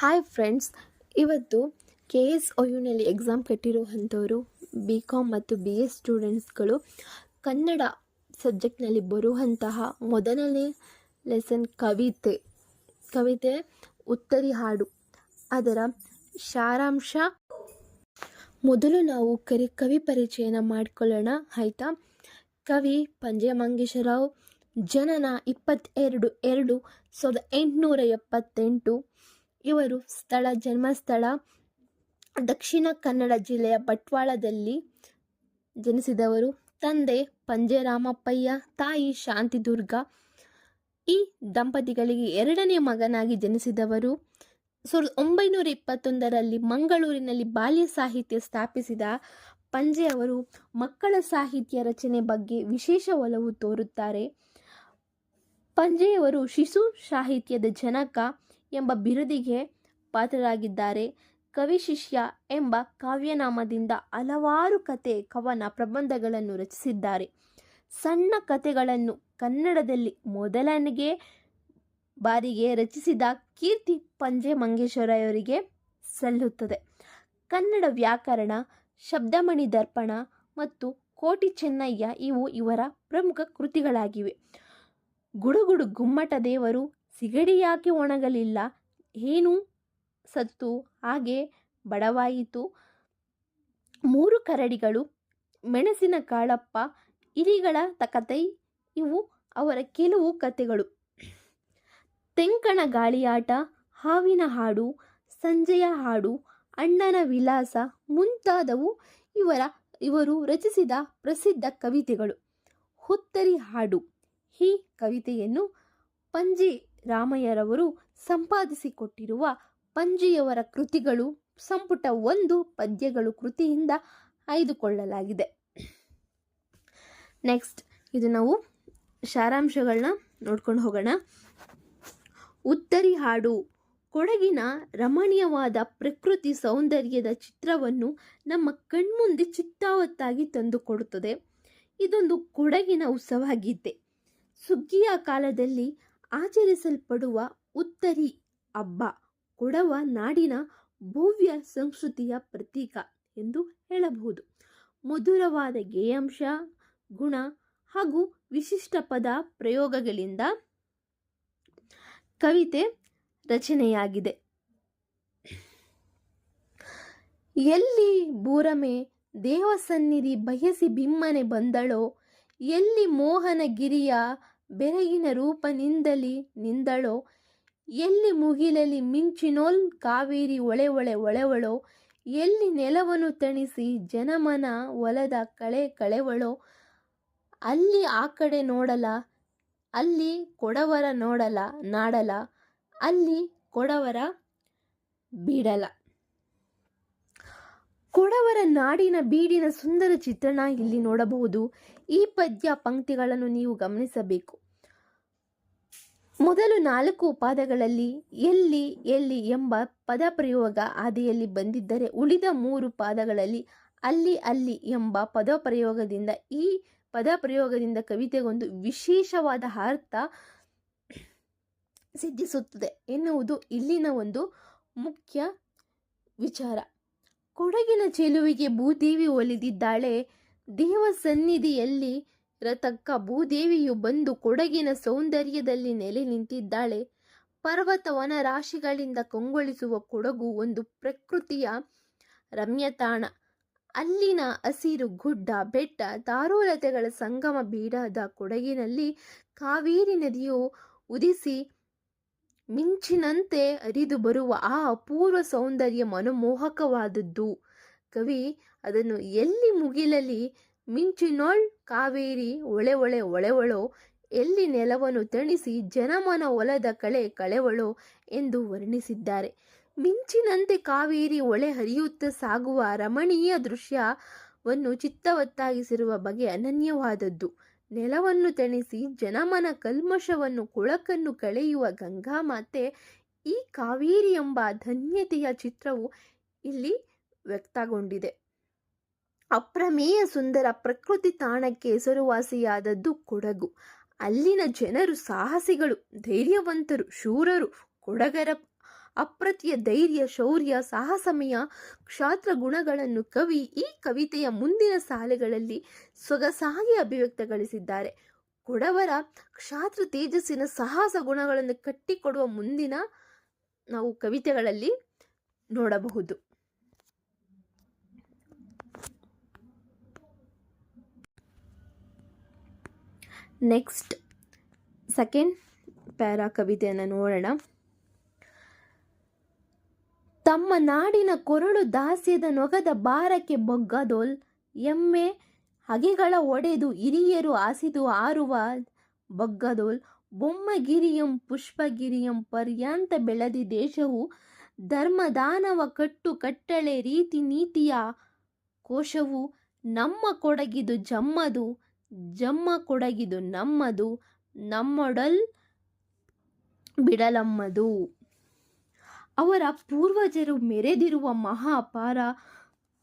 Hi friends ಇವತ್ತು K S O ಯುನಲ್ಲಿ exam ಕಟ್ಟಿರುವಂಥವರು ಬಿ ಕಾಮ್ ಮತ್ತು ಬಿ ಎಸ್ ಸ್ಟೂಡೆಂಟ್ಸ್ಗಳು ಕನ್ನಡ ಸಬ್ಜೆಕ್ಟ್ನಲ್ಲಿ ಬರುವಂತಹ ಮೊದಲನೇ ಲೆಸನ್ ಕವಿತೆ. ಕವಿತೆ ಉತ್ತರಿ ಹಾಡು. ಅದರ ಸಾರಾಂಶ ಮೊದಲು ನಾವು ಕರಿ ಕವಿ ಪರಿಚಯನ ಮಾಡಿಕೊಳ್ಳೋಣ. ಆಯಿತಾ? ಕವಿ ಪಂಜೆ ಮಂಗೇಶರಾವ್ ಜನನ ಇಪ್ಪತ್ತೆರಡು ಎರಡು ಸಾವಿರದ ಎಂಟುನೂರ ಎಪ್ಪತ್ತೆಂಟು. ಇವರು ಸ್ಥಳ, ಜನ್ಮಸ್ಥಳ, ದಕ್ಷಿಣ ಕನ್ನಡ ಜಿಲ್ಲೆಯ ಬಟ್ವಾಳದಲ್ಲಿ ಜನಿಸಿದವರು. ತಂದೆ ಪಂಜೆ ರಾಮಪ್ಪಯ್ಯ ತಾಯಿ ಶಾಂತಿದುರ್ಗ. ಈ ದಂಪತಿಗಳಿಗೆ ಎರಡನೇ ಮಗನಾಗಿ ಜನಿಸಿದವರು. ಸಾವಿರದ ಒಂಬೈನೂರ ಇಪ್ಪತ್ತೊಂದರಲ್ಲಿ ಮಂಗಳೂರಿನಲ್ಲಿ ಬಾಲ್ಯ ಸಾಹಿತ್ಯ ಸ್ಥಾಪಿಸಿದ ಪಂಜೆ ಅವರು ಮಕ್ಕಳ ಸಾಹಿತ್ಯ ರಚನೆ ಬಗ್ಗೆ ವಿಶೇಷ ಒಲವು ತೋರುತ್ತಾರೆ. ಪಂಜೆಯವರು ಶಿಶು ಸಾಹಿತ್ಯದ ಜನಕ. ಎಂಬ ಬಿರುದಿಗೆ ಪಾತ್ರರಾಗಿದ್ದಾರೆ. ಕವಿ ಶಿಷ್ಯ ಎಂಬ ಕಾವ್ಯನಾಮದಿಂದ ಹಲವಾರು ಕತೆ ಕವನ ಪ್ರಬಂಧಗಳನ್ನು ರಚಿಸಿದ್ದಾರೆ. ಸಣ್ಣ ಕತೆಗಳನ್ನು ಕನ್ನಡದಲ್ಲಿ ಮೊದಲನೆಗೆ ಬಾರಿಗೆ ರಚಿಸಿದ ಕೀರ್ತಿ ಪಂಜೆ ಮಂಗೇಶ್ವರಯವರಿಗೆ ಸಲ್ಲುತ್ತದೆ. ಕನ್ನಡ ವ್ಯಾಕರಣ, ಶಬ್ದಮಣಿ ದರ್ಪಣ ಮತ್ತು ಕೋಟಿ ಚೆನ್ನಯ್ಯ ಇವು ಇವರ ಪ್ರಮುಖ ಕೃತಿಗಳಾಗಿವೆ. ಗುಡುಗುಡು ಗುಮ್ಮಟ ದೇವರು ಸಿಗಡಿ ಯಾಕೆ ಒಣಗಲಿಲ್ಲ. ಏನು ಸತ್ತು, ಹಾಗೆ ಬಡವಾಯಿತು. ಮೂರು ಕರಡಿಗಳು, ಮೆಣಸಿನ ಕಾಳಪ್ಪ, ಇಲಿಗಳ ತಕತೈ ಇವು ಅವರ ಕೆಲವು ಕತೆಗಳು ತೆಂಕಣ ಗಾಳಿಯಾಟ, ಹಾವಿನ ಹಾಡು, ಸಂಜೆಯ ಹಾಡು, ಅಣ್ಣನ ವಿಲಾಸ ಮುಂತಾದವು ಇವರ, ಇವರು ರಚಿಸಿದ ಪ್ರಸಿದ್ಧ ಕವಿತೆಗಳು. ಹುತ್ತರಿ ಹಾಡು ಈ ಕವಿತೆಯನ್ನು ಪಂಜಿ ರಾಮಯ್ಯರವರು ಸಂಪಾದಿಸಿಕೊಟ್ಟಿರುವ ಪಂಜಿಯವರ ಕೃತಿಗಳು ಸಂಪುಟ ಒಂದು ಪದ್ಯಗಳು ಕೃತಿಯಿಂದ ಆಯ್ದುಕೊಳ್ಳಲಾಗಿದೆ. ನೆಕ್ಸ್ಟ್ ಇದು ನಾವು ಸಾರಾಂಶಗಳನ್ನ ನೋಡ್ಕೊಂಡು ಹೋಗೋಣ. ಉತ್ತರಿ ಹಾಡು. ಕೊಡಗಿನ ರಮಣೀಯವಾದ ಪ್ರಕೃತಿ ಸೌಂದರ್ಯದ ಚಿತ್ರವನ್ನು ನಮ್ಮ ಕಣ್ಮುಂದೆ ಚಿತ್ತಾವತ್ತಾಗಿ ತಂದುಕೊಡುತ್ತದೆ. ಇದೊಂದು ಕೊಡಗಿನ ಉತ್ಸವ ಗೀತೆ ಸುಗ್ಗಿಯ ಕಾಲದಲ್ಲಿ ಆಚರಿಸಲ್ಪಡುವ ಉತ್ತರಿ ಹಬ್ಬ ಕೊಡವ ನಾಡಿನ ಭವ್ಯ ಸಂಸ್ಕೃತಿಯ ಪ್ರತೀಕ ಎಂದು ಹೇಳಬಹುದು. ಮಧುರವಾದ ಗೇಯಾಂಶ, ಗುಣ ಹಾಗೂ ವಿಶಿಷ್ಟ ಪದ ಪ್ರಯೋಗಗಳಿಂದ ಕವಿತೆ ರಚನೆಯಾಗಿದೆ. ಎಲ್ಲಿ ಬೂರಮೆ ದೇವಸನ್ನಿಧಿ ಬಯಸಿ ಬಿಮ್ಮನೆ ಬಂದಳೋ, ಎಲ್ಲಿ ಮೋಹನಗಿರಿಯ ಬೆರಗಿನ ರೂಪನಿಂದಲಿ ನಿಂದಳೋ? ಎಲ್ಲಿ ಮುಗಿಲಲಿ ಮಿಂಚಿನೋಲ್ ಕಾವೇರಿ ಒಳೆ ಒಳೆ ಒಳೆವಳೋ? ಎಲ್ಲಿ ನೆಲವನ್ನು ತಣಿಸಿ ಜನಮನ ಒಲದ ಕಳೆ ಕಳೆವಳೋ? ಅಲ್ಲಿ ಆ ಕಡೆ ನೋಡಲ, ಅಲ್ಲಿ ಕೊಡವರ ನೋಡಲ, ನಾಡಲ, ಅಲ್ಲಿ ಕೊಡವರ ಬೀಡಲ. ಕೊಡವರ ನಾಡಿನ ಬೀಡಿನ ಸುಂದರ ಚಿತ್ರಣ ಇಲ್ಲಿ ನೋಡಬಹುದು. ಈ ಪದ್ಯ ಪಂಕ್ತಿಗಳನ್ನು ನೀವು ಗಮನಿಸಬೇಕು. ಮೊದಲು ನಾಲ್ಕು ಪಾದಗಳಲ್ಲಿ ಎಲ್ಲಿ ಎಲ್ಲಿ ಎಂಬ ಪದ ಪ್ರಯೋಗ ಆದಿಯಲ್ಲಿ ಬಂದಿದ್ದರೆ ಉಳಿದ ಮೂರು ಪಾದಗಳಲ್ಲಿ ಅಲ್ಲಿ ಅಲ್ಲಿ ಎಂಬ ಪದ ಪ್ರಯೋಗದಿಂದ ಈ ಪದ ಪ್ರಯೋಗದಿಂದ ಕವಿತೆಗೊಂದು ವಿಶೇಷವಾದ ಅರ್ಥ ಸಿದ್ಧಿಸುತ್ತದೆ ಎನ್ನುವುದು ಇಲ್ಲಿನ ಒಂದು ಮುಖ್ಯ ವಿಚಾರ. ಕೊಡಗಿನ ಚೆಲುವಿಗೆ ಭೂದೇವಿ ಒಲಿದಿದ್ದಾಳೆ ದೇವ ಸನ್ನಿಧಿಯಲ್ಲಿ ರತಕ್ಕ ಭೂದೇವಿಯು ಬಂದು ಕೊಡಗಿನ ಸೌಂದರ್ಯದಲ್ಲಿ ನೆಲೆ ನಿಂತಿದ್ದಾಳೆ. ಪರ್ವತ ವನ ರಾಶಿಗಳಿಂದ ಕಂಗೊಳಿಸುವ ಕೊಡಗು ಒಂದು ಪ್ರಕೃತಿಯ ರಮ್ಯತಾಣ. ಅಲ್ಲಿನ ಹಸಿರು ಗುಡ್ಡ, ಬೆಟ್ಟ ತಾರೋಲತೆಗಳ ಸಂಗಮ ಬೀಡಾದ ಕೊಡಗಿನಲ್ಲಿ ಕಾವೇರಿ ನದಿಯು ಉದಿಸಿ ಮಿಂಚಿನಂತೆ ಹರಿದು ಬರುವ ಆ ಅಪೂರ್ವ ಸೌಂದರ್ಯ ಮನಮೋಹಕವಾದದ್ದು. ಕವಿ, ಅದನ್ನು ಎಲ್ಲಿ ಮುಗಿಲಲ್ಲಿ ಮಿಂಚಿನೋಳ್ ಕಾವೇರಿ ಒಳೆ ಒಳೆ ಒಳೆವಳೋ ಎಲ್ಲಿ ನೆಲವನ್ನು ತಣಿಸಿ ಜನಮನ ಒಲದ ಕಳೆ ಕಳೆವಳೋ ಎಂದು ವರ್ಣಿಸಿದ್ದಾರೆ. ಮಿಂಚಿನಂತೆ ಕಾವೇರಿ ಒಳೆ ಹರಿಯುತ್ತ ಸಾಗುವ ರಮಣೀಯ ದೃಶ್ಯವನ್ನು ಚಿತ್ತವತ್ತಾಗಿಸಿರುವ ಬಗೆ ಅನನ್ಯವಾದದ್ದು. ನೆಲವನ್ನು ತಣಿಸಿ ಜನಮನ ಕಲ್ಮಶವನ್ನು ಕೊಳಕನ್ನು ಕಳೆಯುವ ಗಂಗಾಮಾತೆ, ಈ ಕಾವೇರಿ ಎಂಬ ಧನ್ಯತೆಯ ಚಿತ್ರವು ಇಲ್ಲಿ ವ್ಯಕ್ತಗೊಂಡಿದೆ. ಅಪ್ರಮೇಯ ಸುಂದರ ಪ್ರಕೃತಿ ತಾಣಕ್ಕೆ ಹೆಸರುವಾಸಿಯಾದದ್ದು ಕೊಡಗು. ಅಲ್ಲಿನ ಜನರು ಸಾಹಸಿಗಳು, ಧೈರ್ಯವಂತರು, ಶೂರರು, ಕೊಡಗರ ಅಪ್ರತಿಯ ಧೈರ್ಯ, ಶೌರ್ಯ, ಸಾಹಸಮಯ ಕ್ಷಾತ್ರ ಗುಣಗಳನ್ನು ಕವಿ ಈ ಕವಿತೆಯ ಮುಂದಿನ ಸಾಲೆಗಳಲ್ಲಿ ಸೊಗಸಾಗಿ ಅಭಿವ್ಯಕ್ತಗೊಳಿಸಿದ್ದಾರೆ. ಕೊಡವರ ಕ್ಷಾತ್ರ ತೇಜಸ್ಸಿನ ಸಾಹಸ ಗುಣಗಳನ್ನು ಕಟ್ಟಿಕೊಡುವ ಮುಂದಿನ ನಾವು ಕವಿತೆಗಳಲ್ಲಿ ನೋಡಬಹುದು. ನೆಕ್ಸ್ಟ್ ಸೆಕೆಂಡ್ ಪ್ಯಾರಾ ಕವಿತೆಯನ್ನು ನೋಡೋಣ. ತಮ್ಮ ನಾಡಿನ ಕೊರಳು ದಾಸ್ಯದ ನೊಗದ ಭಾರಕ್ಕೆ ಬೊಗ್ಗದೋಲ್, ಎಮ್ಮೆ ಹಗೆಗಳ ಒಡೆದು ಹಿರಿಯರು ಹಾಸಿದು ಆರುವ ಬೊಗ್ಗದೋಲ್, ಬೊಮ್ಮಗಿರಿಯಂ ಪುಷ್ಪಗಿರಿಯಂ ಪರ್ಯಂತ ಬೆಳೆದಿ ದೇಶವು ಧರ್ಮದಾನವ ಕಟ್ಟು ಕಟ್ಟಳೆ ರೀತಿ ನೀತಿಯ ಕೋಶವು ನಮ್ಮ ಕೊಡಗಿದು ಜಮ್ಮದು ಜಮ್ಮ ಕೊಡಗಿದು ನಮ್ಮದು, ನಮ್ಮೊಡಲ್ ಬಿಡಲಮ್ಮದು. ಅವರ ಪೂರ್ವಜರು ಮೆರೆದಿರುವ ಮಹಾಪಾರ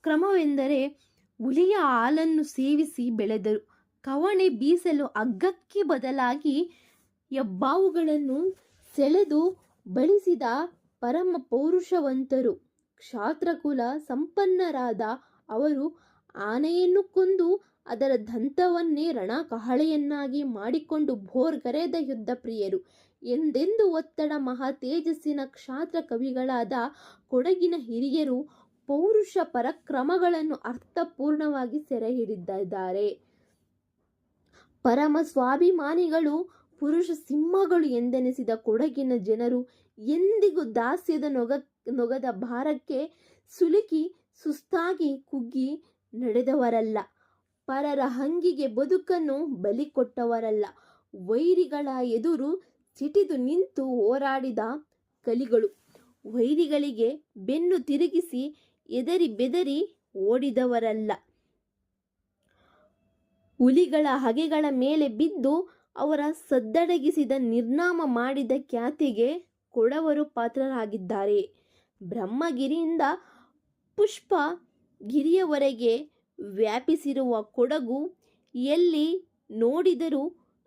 ಕ್ರಮವೆಂದರೆ ಹುಲಿಯ ಹಾಲನ್ನು ಸೇವಿಸಿ ಬೆಳೆದರು. ಕವಣೆ ಬೀಸಲು ಅಗ್ಗಕ್ಕೆ ಬದಲಾಗಿ ಹೆಬ್ಬಾವುಗಳನ್ನು ಸೆಳೆದು ಬಳಸಿದ ಪರಮ ಪೌರುಷವಂತರು ಕ್ಷಾತ್ರಕುಲ ಸಂಪನ್ನರಾದ ಅವರು ಆನೆಯನ್ನು ಕೊಂದು ಅದರ ದಂತವನ್ನೇ ರಣಕಹಳೆಯನ್ನಾಗಿ ಮಾಡಿಕೊಂಡು ಭೋರ್ಗರೆದ ಯುದ್ಧ ಪ್ರಿಯರು. ಎಂದೆಂದು ಒತ್ತಡ ಮಹಾ ತೇಜಸ್ಸಿನ ಕ್ಷಾತ್ರ ಕವಿಗಳಾದ ಕೊಡಗಿನ ಹಿರಿಯರು ಪೌರುಷ ಪರಕ್ರಮಗಳನ್ನು ಅರ್ಥಪೂರ್ಣವಾಗಿ ಸೆರೆ ಹಿಡಿದಿದ್ದಾರೆ ಪರಮ ಸ್ವಾಭಿಮಾನಿಗಳು, ಪುರುಷ ಸಿಂಹಗಳು ಎಂದೆನಿಸಿದ ಕೊಡಗಿನ ಜನರು ಎಂದಿಗೂ ದಾಸ್ಯದ ನೊಗ, ನೊಗದ ಭಾರಕ್ಕೆ ಸುಲುಕಿ, ಸುಸ್ತಾಗಿ ಕುಗ್ಗಿ ನಡೆದವರಲ್ಲ. ಪರರ ಹಂಗಿಗೆ ಬದುಕನ್ನು ಬಲಿ ಕೊಟ್ಟವರಲ್ಲ. ವೈರಿಗಳ ಎದುರು ಸಿಟಿದು ನಿಂತು ಹೋರಾಡಿದ ಕಲಿಗಳು. ವೈರಿಗಳಿಗೆ ಬೆನ್ನು ತಿರುಗಿಸಿ ಎದರಿ ಬೆದರಿ ಓಡಿದವರಲ್ಲ. ಹುಲಿಗಳ ಹಗೆಗಳ ಮೇಲೆ ಬಿದ್ದು ಅವರ ಸದ್ದಡಗಿಸಿದ ನಿರ್ನಾಮ ಮಾಡಿದ ಖ್ಯಾತಿಗೆ ಕೊಡವರು ಪಾತ್ರರಾಗಿದ್ದಾರೆ. ಬ್ರಹ್ಮಗಿರಿಯಿಂದ ಪುಷ್ಪ ಗಿರಿಯವರೆಗೆ ವ್ಯಾಪಿಸಿರುವ ಕೊಡಗು ಎಲ್ಲಿ ನೋಡಿದರೂ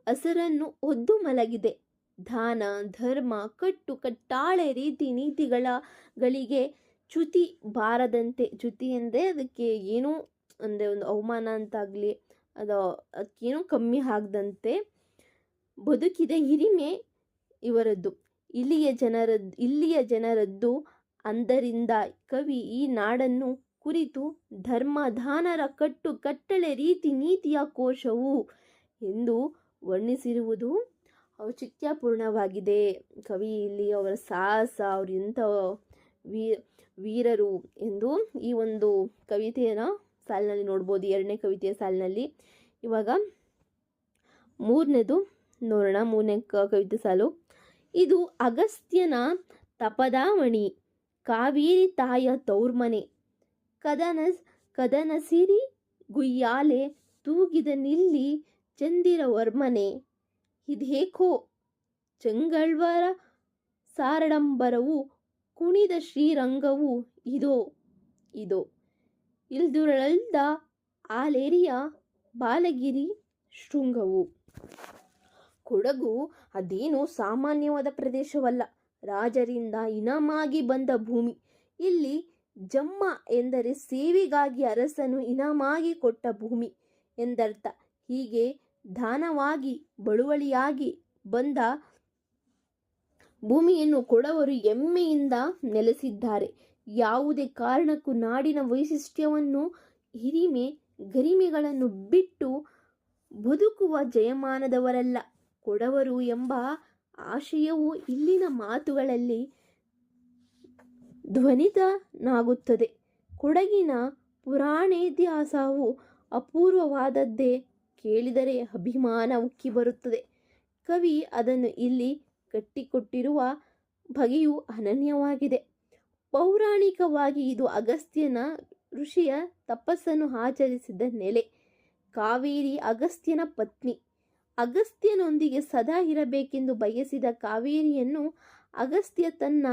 ಹಸರನ್ನು ಹೊದ್ದು ಮಲಗಿದೆ. ದಾನ, ಧರ್ಮ, ಕಟ್ಟು ಕಟ್ಟಾಳೆ ರೀತಿ ನೀತಿಗಳ ಗಳಿಗೆ ಚ್ಯುತಿ ಬಾರದಂತೆ. ಚ್ಯುತಿ ಅಂದರೆ ಅದಕ್ಕೆ ಏನೂ ಅಂದರೆ ಒಂದು ಅವಮಾನ ಅಂತಾಗಲಿ, ಅದು ಅದಕ್ಕೇನೂ ಕಮ್ಮಿ ಆಗದಂತೆ ಬದುಕಿದ ಹಿರಿಮೆ ಇವರದ್ದು. ಇಲ್ಲಿಯ ಜನರದ್ದು ಇಲ್ಲಿಯ ಜನರದ್ದು ಅಂದರಿಂದ ಕವಿ ಈ ನಾಡನ್ನು ಕುರಿತು ಧರ್ಮ ದಾನರ ಕಟ್ಟು ಕಟ್ಟಳೆ ರೀತಿ ನೀತಿಯ ಕೋಶವು ಎಂದು ವರ್ಣಿಸಿರುವುದು ಔಚಿತ್ಯಪೂರ್ಣವಾಗಿದೆ. ಕವಿ ಇಲ್ಲಿ ಅವರ ಸಾಹಸ, ಅವರು ಎಂಥ ವೀರರು ಎಂದು ಈ ಒಂದು ಕವಿತೆಯನ್ನು ಸಾಲಿನಲ್ಲಿ ನೋಡ್ಬೋದು. ಎರಡನೇ ಕವಿತೆಯ ಸಾಲಿನಲ್ಲಿ ಇವಾಗ ಮೂರನೇದು ನೋಡೋಣ, ಮೂರನೇ ಕವಿತೆ ಸಾಲು. ಇದು ಅಗಸ್ತ್ಯನ ತಪದಾಮಣಿ ಕಾವೇರಿ ತಾಯ ತೌರ್ಮನೆ ಕದನ ಕದನಸಿರಿ, ಗುಯ್ಯಾಲೆ, ತೂಗಿದ ನಿಲ್ಲಿ, ಚಂದಿರವರ್ಮನೆ. ಇದೇಕೋ ಚಂಗಳ್ವರ ಸಾರಡಂಬರವು, ಕುಣಿದ ಶ್ರೀರಂಗವು ಇದೋ ಇದೋ. ಇಲ್ದುರಳಲ್ದ ಆಲೇರಿಯ ಬಾಲಗಿರಿ ಶೃಂಗವು. ಕೊಡಗು ಅದೇನೋ ಸಾಮಾನ್ಯವಾದ ಪ್ರದೇಶವಲ್ಲ. ರಾಜರಿಂದ ಇನಾಮಾಗಿ ಬಂದ ಭೂಮಿ. ಇಲ್ಲಿ ಜಮ್ಮ ಎಂದರೆ ಸೇವೆಗಾಗಿ ಅರಸನು ಇನಾಮಾಗಿ ಕೊಟ್ಟ ಭೂಮಿ ಎಂದರ್ಥ. ಹೀಗೆ ದಾನವಾಗಿ, ಬಳುವಳಿಯಾಗಿ ಬಂದ ಭೂಮಿಯನ್ನು ಕೊಡವರು ಹೆಮ್ಮೆಯಿಂದ ನೆಲೆಸಿದ್ದಾರೆ. ಯಾವುದೇ ಕಾರಣಕ್ಕೂ ನಾಡಿನ ವೈಶಿಷ್ಟ್ಯವನ್ನು ಹಿರಿಮೆ, ಗರಿಮೆಗಳನ್ನು ಬಿಟ್ಟು ಬದುಕುವ ಜಯಮಾನದವರಲ್ಲ. ಕೊಡವರು ಎಂಬ ಆಶಯವು ಇಲ್ಲಿನ ಮಾತುಗಳಲ್ಲಿ ಧ್ವನಿತನಾಗುತ್ತದೆ. ಕೊಡಗಿನ ಪುರಾಣೇತಿಹಾಸವು ಅಪೂರ್ವವಾದದ್ದೇ ಕೇಳಿದರೆ ಅಭಿಮಾನ ಉಕ್ಕಿ ಬರುತ್ತದೆ ಕವಿ ಅದನ್ನು ಇಲ್ಲಿ ಕಟ್ಟಿಕೊಟ್ಟಿರುವ ಬಗೆಯು ಅನನ್ಯವಾಗಿದೆ. ಪೌರಾಣಿಕವಾಗಿ ಇದು ಅಗಸ್ತ್ಯನ ಋಷಿಯ ತಪಸ್ಸನ್ನು ಆಚರಿಸಿದ ನೆಲೆ. ಕಾವೇರಿ ಅಗಸ್ತ್ಯನ ಪತ್ನಿ. ಅಗಸ್ತ್ಯನೊಂದಿಗೆ ಸದಾ ಇರಬೇಕೆಂದು ಬಯಸಿದ ಕಾವೇರಿಯನ್ನು ಅಗಸ್ತ್ಯ ತನ್ನ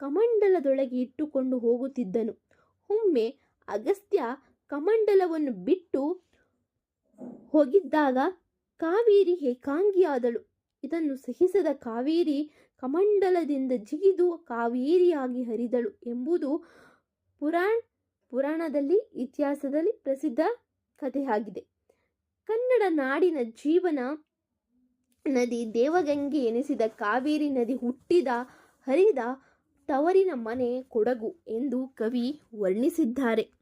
ಕಮಂಡಲದೊಳಗೆ ಇಟ್ಟುಕೊಂಡು ಹೋಗುತ್ತಿದ್ದನು. ಒಮ್ಮೆ ಅಗಸ್ತ್ಯ ಕಮಂಡಲವನ್ನು ಬಿಟ್ಟು ಹೋಗಿದ್ದಾಗ ಕಾವೇರಿ ಏಕಾಂಗಿಯಾದಳು. ಇದನ್ನು ಸಹಿಸದ ಕಾವೇರಿ ಕಮಂಡಲದಿಂದ ಜಿಗಿದು ಕಾವೇರಿಯಾಗಿ ಹರಿದಳು ಎಂಬುದು ಪುರಾಣ, ಪುರಾಣದಲ್ಲಿ ಇತಿಹಾಸದಲ್ಲಿ ಪ್ರಸಿದ್ಧ ಕಥೆಯಾಗಿದೆ. ಕನ್ನಡ ನಾಡಿನ ಜೀವನ ನದಿ ದೇವಗಂಗೆ ಎನಿಸಿದ ಕಾವೇರಿ ನದಿ ಹುಟ್ಟಿದ, ಹರಿದ ತವರಿನ ಮನೆ ಕೊಡಗು ಎಂದು ಕವಿ ವರ್ಣಿಸಿದ್ದಾರೆ.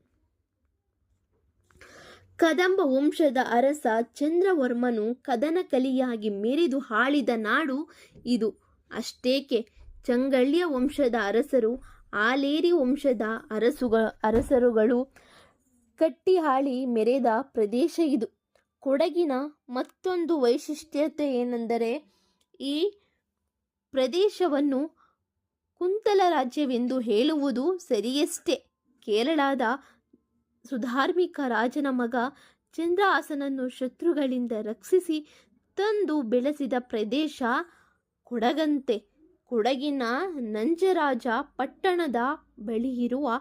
ಕದಂಬ ವಂಶದ ಅರಸ ಚಂದ್ರವರ್ಮನು ಕದನ ಕಲಿಯಾಗಿ ಮೆರೆದು ಹಾಳಿದ ನಾಡು ಇದು. ಅಷ್ಟೇಕೆ, ಚಂಗಳ್ಯ ವಂಶದ ಅರಸರು ಆಲೇರಿ ವಂಶದ ಅರಸುಗ, ಅರಸರುಗಳು ಕಟ್ಟಿಹಾಳಿ ಮೆರೆದ ಪ್ರದೇಶ ಇದು. ಕೊಡಗಿನ ಮತ್ತೊಂದು ವೈಶಿಷ್ಟ್ಯತೆ ಏನೆಂದರೆ, ಈ ಪ್ರದೇಶವನ್ನು ಕುಂತಲ ರಾಜ್ಯವೆಂದು ಹೇಳುವುದು ಸರಿಯಷ್ಟೇ. ಕೇರಳದ ಸುಧಾರ್ಮಿಕ ರಾಜನ ಮಗ ಚಂದ್ರಹಾಸನನ್ನು ಶತ್ರುಗಳಿಂದ ರಕ್ಷಿಸಿ ತಂದು ಬೆಳೆಸಿದ ಪ್ರದೇಶ ಕೊಡಗಂತೆ. ಕೊಡಗಿನ ನಂಜರಾಜ ಪಟ್ಟಣದ ಬಳಿ ಇರುವ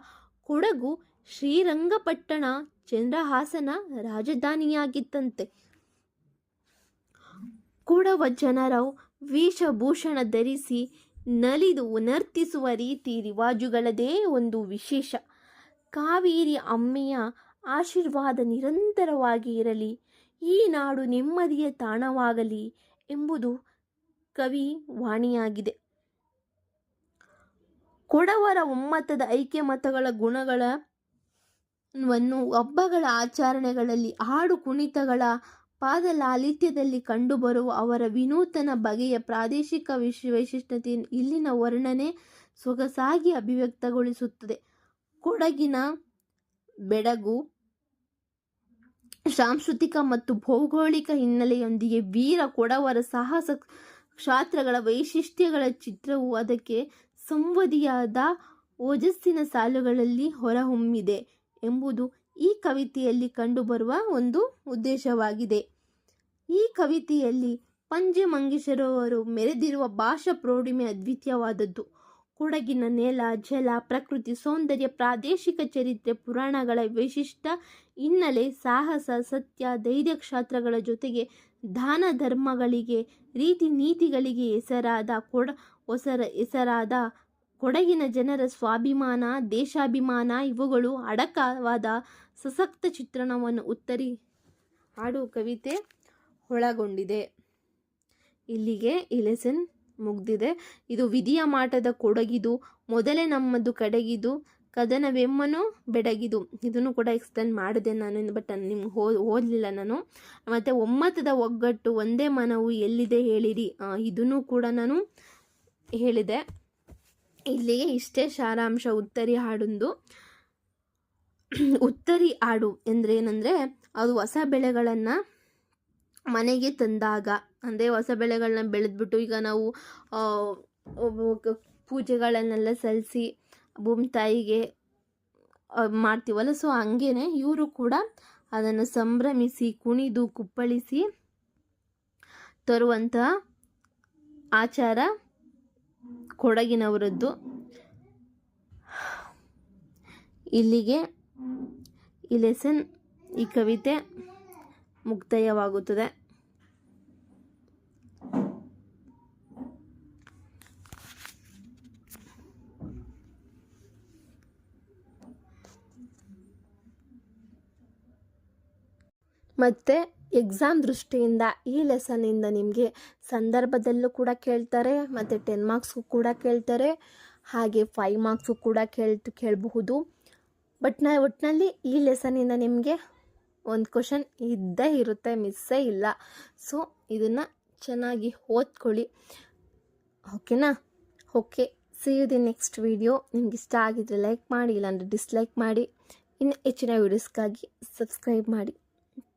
ಕೊಡಗು ಶ್ರೀರಂಗಪಟ್ಟಣ ಚಂದ್ರಹಾಸನ ರಾಜಧಾನಿಯಾಗಿತ್ತಂತೆ. ಕೊಡವ ಜನರು ವೇಷಭೂಷಣ ಧರಿಸಿ ನಲಿದು ನರ್ತಿಸುವ ರೀತಿ ರಿವಾಜುಗಳದೇ ಒಂದು ವಿಶೇಷ. ಕಾವೇರಿ ಅಮ್ಮೆಯ ಆಶೀರ್ವಾದ ನಿರಂತರವಾಗಿ ಇರಲಿ, ಈ ನಾಡು ನೆಮ್ಮದಿಯ ತಾಣವಾಗಲಿ ಎಂಬುದು ಕವಿ ವಾಣಿಯಾಗಿದೆ. ಕೊಡವರ ಒಮ್ಮತದ ಐಕ್ಯಮತಗಳ ಗುಣಗಳನ್ನು ಹಬ್ಬಗಳ ಆಚರಣೆಗಳಲ್ಲಿ ಹಾಡು ಕುಣಿತಗಳ ಪಾದಲಾಲಿತ್ಯದಲ್ಲಿ ಕಂಡುಬರುವ ಅವರ ವಿನೂತನ ಬಗೆಯ ಪ್ರಾದೇಶಿಕ ವಿಶ್ ವೈಶಿಷ್ಟ್ಯತೆಯನ್ನು ಇಲ್ಲಿನ ವರ್ಣನೆ ಸೊಗಸಾಗಿ ಅಭಿವ್ಯಕ್ತಗೊಳಿಸುತ್ತದೆ. ಕೊಡಗಿನ ಬೆಡಗು ಸಾಂಸ್ಕೃತಿಕ ಮತ್ತು ಭೌಗೋಳಿಕ ಹಿನ್ನೆಲೆಯೊಂದಿಗೆ ವೀರ ಕೊಡವರ ಸಾಹಸ ಕ್ಷಾತ್ರಗಳ ವೈಶಿಷ್ಟ್ಯಗಳ ಚಿತ್ರವು ಅದಕ್ಕೆ ಸಂವದಿಯಾದ ಓಜಸ್ಸಿನ ಸಾಲುಗಳಲ್ಲಿ ಹೊರಹೊಮ್ಮಿದೆ ಎಂಬುದು ಈ ಕವಿತೆಯಲ್ಲಿ ಕಂಡುಬರುವ ಒಂದು ಉದ್ದೇಶವಾಗಿದೆ. ಈ ಕವಿತೆಯಲ್ಲಿ ಪಂಜೆ ಮಂಗೇಶರವರು ಮೆರೆದಿರುವ ಭಾಷಾ ಪ್ರೌಢಿಮೆ ಅದ್ವಿತೀಯವಾದದ್ದು. ಕೊಡಗಿನ ನೆಲ, ಜಲ, ಪ್ರಕೃತಿ, ಸೌಂದರ್ಯ, ಪ್ರಾದೇಶಿಕ ಚರಿತ್ರೆ, ಪುರಾಣಗಳ ವಿಶಿಷ್ಟ ಹಿನ್ನೆಲೆ, ಸಾಹಸ, ಸತ್ಯ ಧೈರ್ಯ ಕ್ಷಾತ್ರಗಳ ಜೊತೆಗೆ ದಾನ ಧರ್ಮಗಳಿಗೆ, ರೀತಿ ನೀತಿಗಳಿಗೆ ಹೆಸರಾದ ಕೊಡ ಹೊಸರ ಹೆಸರಾದ ಕೊಡಗಿನ ಜನರ ಸ್ವಾಭಿಮಾನ, ದೇಶಾಭಿಮಾನ ಇವುಗಳು ಅಡಕವಾದ ಸಶಕ್ತ ಚಿತ್ರಣವನ್ನು ಉತ್ತರಿ ಹಾಡು ಕವಿತೆ ಒಳಗೊಂಡಿದೆ. ಇಲ್ಲಿಗೆ ಈ ಲೆಸನ್ ಮುಗ್ದಿದೆ. ಇದು ವಿಧಿಯ ಮಾಟದ ಕೊಡಗಿದು, ಮೊದಲೇ ನಮ್ಮದು ಕಡೆಗಿದು, ಕದನವೆಮ್ಮನು ಬೆಡಗಿದು. ಇದನ್ನು ಕೂಡ ಎಕ್ಸ್ಪ್ಲೇನ್ ಮಾಡಿದೆ ನಾನು ಬಟ್ ನಿಮ್ಗೆ ಓದಲಿಲ್ಲ ನಾನು. ಮತ್ತು ಒಮ್ಮತದ ಒಗ್ಗಟ್ಟು, ಒಂದೇ ಮನವು ಎಲ್ಲಿದೆ ಹೇಳಿರಿ? ಇದನ್ನು ಕೂಡ ನಾನು ಹೇಳಿದೆ. ಇಲ್ಲಿಗೆ ಇಷ್ಟೇ ಸಾರಾಂಶ. ಉತ್ತರಿ ಹಾಡೊಂದು. ಉತ್ತರಿ ಹಾಡು ಏನಂದರೆ ಅದು ಹೊಸ ಬೆಳೆಗಳನ್ನು ಮನೆಗೆ ತಂದಾಗ. ಅಂದರೆ ಹೊಸ ಬೆಳೆಗಳನ್ನ ಬೆಳೆದ್ಬಿಟ್ಟು ಈಗ ನಾವು ಪೂಜೆಗಳನ್ನೆಲ್ಲ ಸಲ್ಲಿಸಿ ಭೂಮಿ ತಾಯಿಗೆ ಮಾಡ್ತೀವಲ್ಲ. ಸೊ ಹಂಗೇ ಇವರು ಕೂಡ ಅದನ್ನು ಸಂಭ್ರಮಿಸಿ, ಕುಣಿದು, ಕುಪ್ಪಳಿಸಿ ತರುವಂತಹ ಆಚಾರ ಕೊಡಗಿನವರದ್ದು. ಇಲ್ಲಿಗೆ ಈ ಲೆಸನ್ ಈ ಕವಿತೆ ಮುಕ್ತಾಯವಾಗುತ್ತದೆ. ಮತ್ತು ಎಕ್ಸಾಮ್ ದೃಷ್ಟಿಯಿಂದ ಈ ಲೆಸನಿಂದ ನಿಮಗೆ ಸಂದರ್ಭದಲ್ಲೂ ಕೂಡ ಕೇಳ್ತಾರೆ, ಮತ್ತು ಟೆನ್ ಮಾರ್ಕ್ಸ್ಗೂ ಕೂಡ ಕೇಳ್ತಾರೆ, ಹಾಗೆ ಫೈವ್ ಮಾರ್ಕ್ಸು ಕೂಡ ಕೇಳ್ತು, ಕೇಳಬಹುದು. ಬಟ್ ನಾ ಒಟ್ಟಿನಲ್ಲಿ ಈ ಲೆಸನಿಂದ ನಿಮಗೆ ಒಂದು ಕ್ವಶನ್ ಇದ್ದೇ ಇರುತ್ತೆ ಮಿಸ್ಸೇ ಇಲ್ಲ. ಸೊ ಇದನ್ನು ಚೆನ್ನಾಗಿ ಓದ್ಕೊಳ್ಳಿ. ಓಕೆನಾ okay see you the next video ನಿಮ್ಗೆ ಇಷ್ಟ ಆಗಿದ್ರೆ ಲೈಕ್ ಮಾಡಿ, ಇಲ್ಲಾಂದರೆ ಡಿಸ್ಲೈಕ್ ಮಾಡಿ. ಇನ್ನು ಹೆಚ್ಚಿನ ವೀಡಿಯೋಸ್ಗಾಗಿ ಸಬ್ಸ್ಕ್ರೈಬ್ ಮಾಡಿ.